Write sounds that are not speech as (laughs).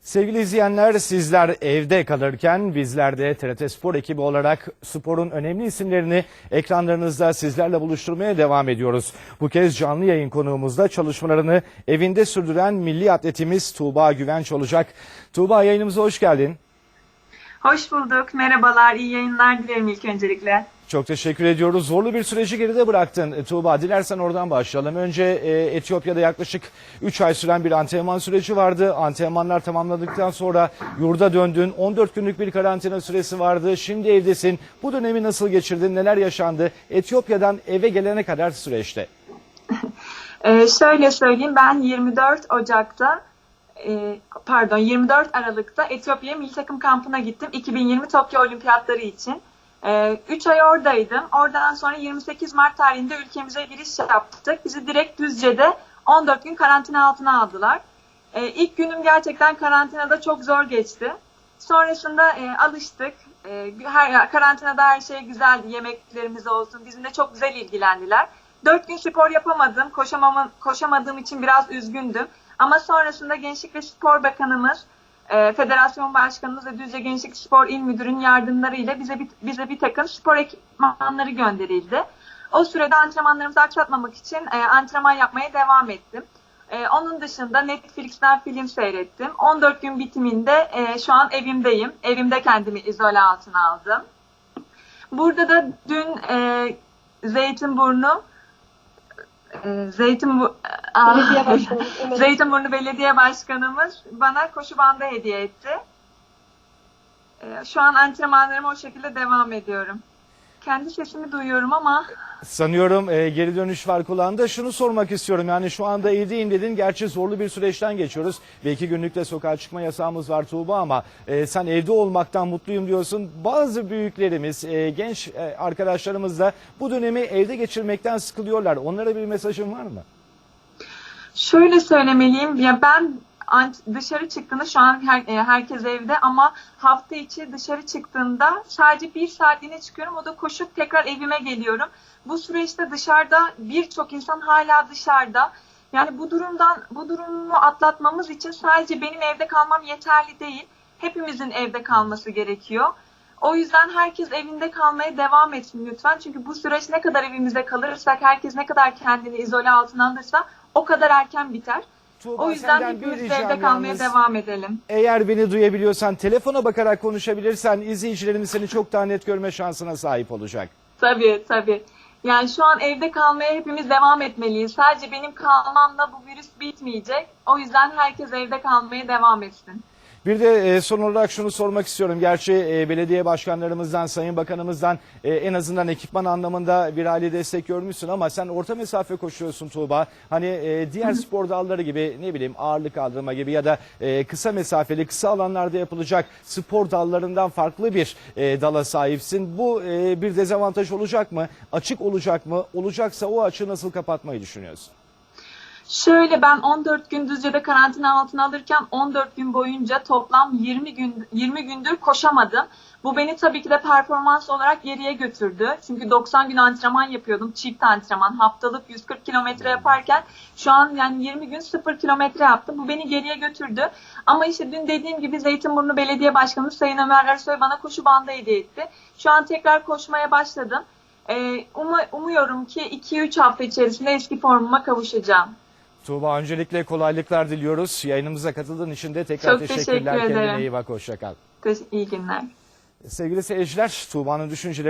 Sevgili izleyenler sizler evde kalırken bizler de TRT Spor ekibi olarak sporun önemli isimlerini ekranlarınızda sizlerle buluşturmaya devam ediyoruz. Bu kez canlı yayın konuğumuzda çalışmalarını evinde sürdüren milli atletimiz Tuğba Güvenç olacak. Tuğba yayınımıza hoş geldin. Hoş bulduk. Merhabalar. iyi yayınlar dilerim ilk öncelikle. Çok teşekkür ediyoruz. Zorlu bir süreci geride bıraktın E, Tuğba. Dilersen oradan başlayalım. Önce e, Etiyopya'da yaklaşık 3 ay süren bir antrenman süreci vardı. Antrenmanlar tamamladıktan sonra yurda döndün. 14 günlük bir karantina süresi vardı. Şimdi evdesin. Bu dönemi nasıl geçirdin? Neler yaşandı? Etiyopya'dan eve gelene kadar süreçte. Ee, (laughs) şöyle söyleyeyim. Ben 24 Ocak'ta e, pardon 24 Aralık'ta Etiyopya milli takım kampına gittim. 2020 Tokyo Olimpiyatları için. 3 ay oradaydım. Oradan sonra 28 Mart tarihinde ülkemize giriş yaptık. Bizi direkt Düzce'de 14 gün karantina altına aldılar. Ee, ilk günüm gerçekten karantinada çok zor geçti. Sonrasında e, alıştık. Her, karantinada her şey güzeldi. Yemeklerimiz olsun. Bizimle çok güzel ilgilendiler. Dört gün spor yapamadım. Koşamamın, koşamadığım için biraz üzgündüm. Ama sonrasında Gençlik ve Spor Bakanımız, e, Federasyon Başkanımız ve Düzce Gençlik Spor İl Müdürü'nün yardımlarıyla bize bir, bize bir takım spor ekipmanları gönderildi. O sürede antrenmanlarımızı aksatmamak için e, antrenman yapmaya devam ettim. E, onun dışında Netflix'ten film seyrettim. 14 gün bitiminde e, şu an evimdeyim. Evimde kendimi izole altına aldım. Burada da dün e, Zeytinburnu e, Zeytinbu Aa, Belediye başkanı. (laughs) Evet. Zeytinburnu Belediye Başkanımız bana koşu bandı hediye etti. E, şu an antrenmanlarıma o şekilde devam ediyorum. Kendi sesimi duyuyorum ama Sanıyorum e, geri dönüş var kulağında. Şunu sormak istiyorum. Yani şu anda evdeyim dedin. Gerçi zorlu bir süreçten geçiyoruz. Ve iki günlük de sokağa çıkma yasağımız var Tuğba ama e, sen evde olmaktan mutluyum diyorsun. Bazı büyüklerimiz, e, genç e, arkadaşlarımız da bu dönemi evde geçirmekten sıkılıyorlar. Onlara bir mesajın var mı? Şöyle söylemeliyim ya ben dışarı çıktığında şu an her, e, herkes evde ama hafta içi dışarı çıktığında sadece bir saatliğine çıkıyorum o da koşup tekrar evime geliyorum. Bu süreçte dışarıda birçok insan hala dışarıda. Yani bu durumdan bu durumu atlatmamız için sadece benim evde kalmam yeterli değil. Hepimizin evde kalması gerekiyor. O yüzden herkes evinde kalmaya devam etsin lütfen. Çünkü bu süreç ne kadar evimizde kalırsak, herkes ne kadar kendini izole altına alırsa o kadar erken biter. Tuğba, O yüzden hepimiz kalmaya yalnız. devam edelim. Eğer beni duyabiliyorsan telefona bakarak konuşabilirsen izleyicilerimiz seni çok daha net görme şansına sahip olacak. Tabii tabii. Yani şu an evde kalmaya hepimiz devam etmeliyiz. Sadece benim kalmamla bu virüs bitmeyecek. O yüzden herkes evde kalmaya devam etsin. Bir de e, son olarak şunu sormak istiyorum. Gerçi e, belediye başkanlarımızdan, sayın bakanımızdan e, en azından ekipman anlamında bir aile destek görmüşsün ama sen orta mesafe koşuyorsun Tuğba. Hani diğer spor dalları gibi ne bileyim ağırlık kaldırma gibi ya da kısa mesafeli, kısa alanlarda yapılacak spor dallarından farklı bir dala sahipsin. Bu bir dezavantaj olacak mı? Açık olacak mı? Olacaksa o açığı nasıl kapatmayı düşünüyorsun? Şöyle ben 14 gün Düzce'de karantina altına alırken 14 gün boyunca toplam 20 gün 20 gündür koşamadım. Bu beni tabii ki de performans olarak geriye götürdü. Çünkü 90 gün antrenman yapıyordum. Çift antrenman. Haftalık 140 kilometre yaparken şu an yani 20 gün 0 kilometre yaptım. Bu beni geriye götürdü. Ama işte dün dediğim gibi Zeytinburnu Belediye Başkanı Sayın Ömer Ersoy bana koşu bandı hediye etti. Şu an tekrar koşmaya başladım. Ee, umu- umuyorum ki 2-3 hafta içerisinde eski formuma kavuşacağım. Tuğba öncelikle kolaylıklar diliyoruz. Yayınımıza katıldığın için de tekrar Çok teşekkür teşekkürler. Kendine ederim. iyi bak. Hoşça kal. Teş- İyi günler. Sevgili seyirciler, Tuğba'nın düşünceleri